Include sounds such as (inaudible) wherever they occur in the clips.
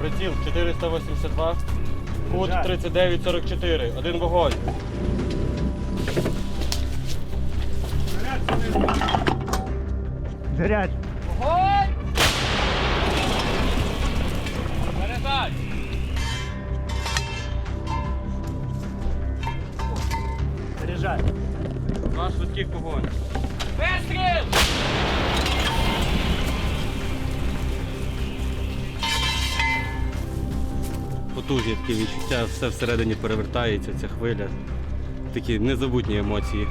Приціл 482, кут 3944, один вогонь. Заряд Заряджай. Потужні такі відчуття, все всередині перевертається, ця хвиля. Такі незабутні емоції.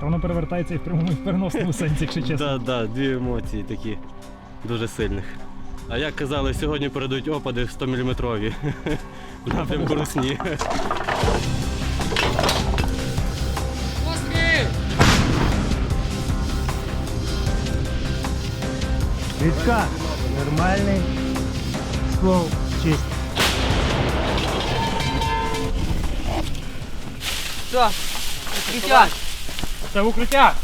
Та воно перевертається і в прямому і в переносному (laughs) сенсі, якщо чесно. Так, да, дві емоції такі дуже сильних. А як казали, сьогодні передають опади 100 мм (laughs) в напрямку Русні. Вітка. Нормальний. Ствол. Чисть. Все, укриття, Це укриття!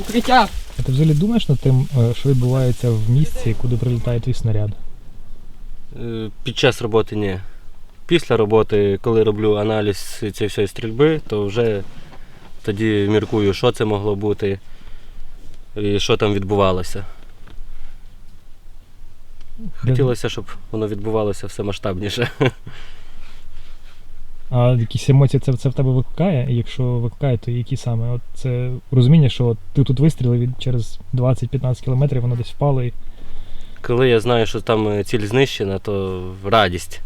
укриття. А ти взагалі думаєш над тим, е, що відбувається в місці, куди прилітає твій снаряд? Е, Під час роботи ні. Після роботи, коли роблю аналіз цієї всієї стрільби, то вже тоді міркую, що це могло бути і що там відбувалося. Хотілося, щоб воно відбувалося все масштабніше. (laughs) А якісь емоції це, це в тебе викликає? І якщо викликає, то які саме? От це розуміння, що от ти тут вистрілив і через 20-15 кілометрів воно десь впало і. Коли я знаю, що там е, ціль знищена, то радість.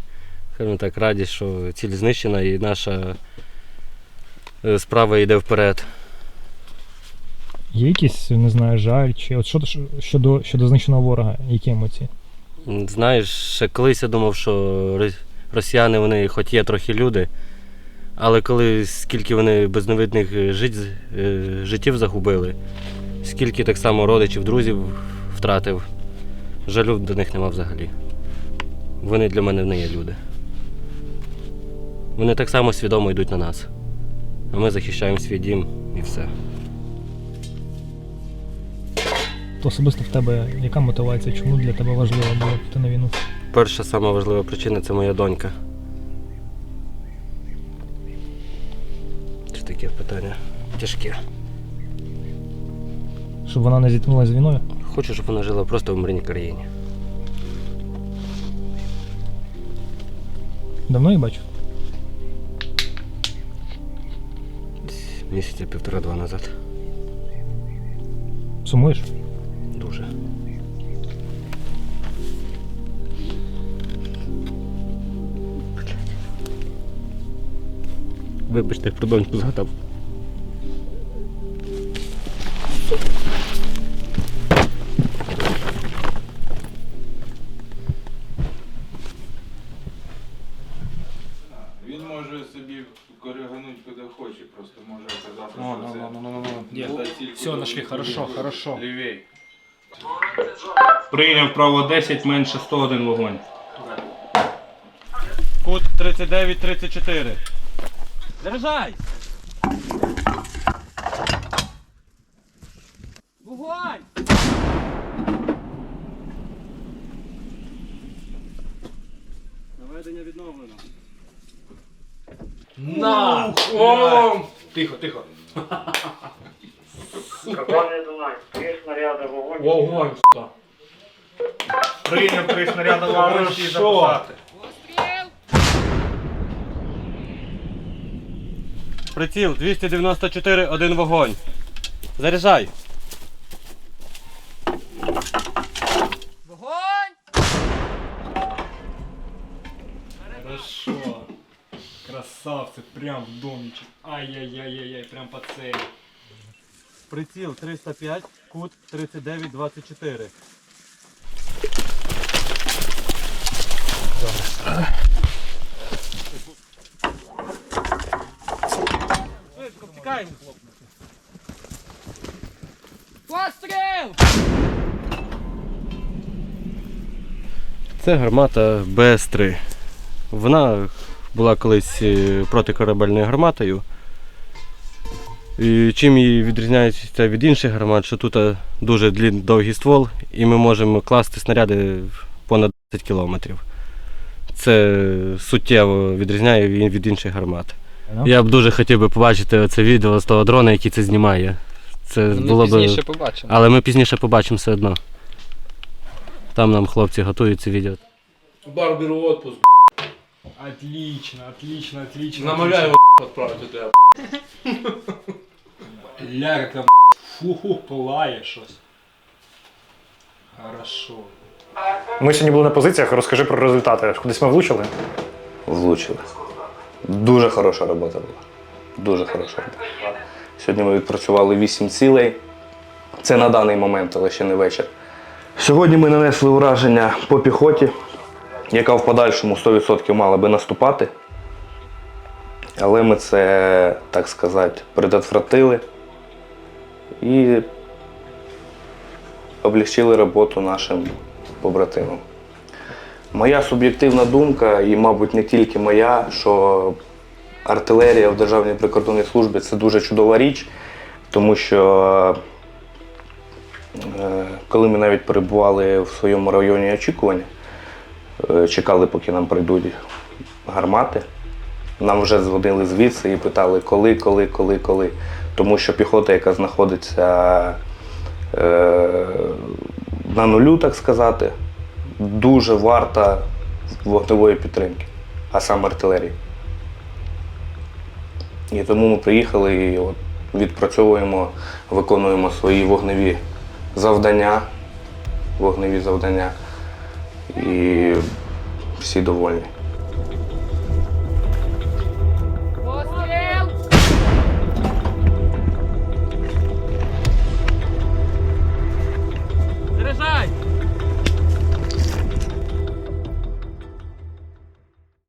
Скажімо так, радість, що ціль знищена і наша е, справа йде вперед. Є якийсь, не знаю, жаль, чи от що, щодо, щодо знищеного ворога, які емоції? Знаєш, ще колись я думав, що росіяни вони хоч є трохи люди, але коли скільки вони безневидних е, жить, е, життів загубили, скільки так само родичів, друзів втратив, жалю до них нема взагалі. Вони для мене не є люди. Вони так само свідомо йдуть на нас. А ми захищаємо свій дім і все. То особисто в тебе яка мотивація? Чому для тебе важливо було піти на війну? Перша сама важлива причина це моя донька. Це таке питання тяжке. Щоб вона не зіткнулася з війною? Хочу, щоб вона жила просто в мирній країні. Давно її бачу? Місяця півтора-два назад. Сумуєш? Дуже. Вибачте, про доньку згадав. Він може собі коригануть куди хоче, просто може казати, Ну, що ну, це ну, ну, ну, ну. Є. Все, нашли, хорошо, хорошо. Лівей. Прийняв право 10, менше 101 вогонь. Кут 39-34. Заряджай! Вогонь! Наведення відновлено. На! О! Тихо, тихо. Карбонний Дунай. Три снаряди вогонь. Вогонь, сука. Прийняв три снаряди вогонь і записати. Приціл 294, один вогонь. Заряджай! Вогонь! Хорошо. Красавці, прям в домичок. Ай-яй-яй-яй, прям по целі. Приціл 305, кут 39-24. Хлопці. Постріл! Це гармата БС-3. Вона була колись е, протикорабельною гарматою. І чим її відрізняється від інших гармат, що тут е, дуже довгий ствол, і ми можемо класти снаряди понад 10 кілометрів. Це суттєво відрізняє від інших гармат. Ну. Я б дуже хотів би побачити це відео з того дрона, який це знімає. Це Ну, було пізніше б. побачимо. Але ми пізніше побачимо все одно. Там нам хлопці готують це відео. Барберу отпуск. Отлично, отлично, отлично. Намовляю его отправить тебя. (laughs) Ля, як там фу, пылає щось. Хорошо. Ми сьогодні були на позиціях, розкажи про результати. Кудись ми влучили? Влучили. Дуже хороша робота була. Дуже хороша робота. Сьогодні ми відпрацювали 8 цілей. Це на даний момент, але ще не вечір. Сьогодні ми нанесли ураження по піхоті, яка в подальшому 100% мала би наступати. Але ми це, так сказати, предотвратили і облегчили роботу нашим побратимам. Моя суб'єктивна думка, і, мабуть, не тільки моя, що артилерія в Державній прикордонній службі це дуже чудова річ, тому що е, коли ми навіть перебували в своєму районі очікування, е, чекали, поки нам прийдуть гармати, нам вже дзвонили звідси і питали, коли, коли, коли, коли. Тому що піхота, яка знаходиться е, на нулю, так сказати, дуже варта вогневої підтримки, а саме артилерії. І тому ми приїхали і от відпрацьовуємо, виконуємо свої вогневі завдання, вогневі завдання. І всі довольні.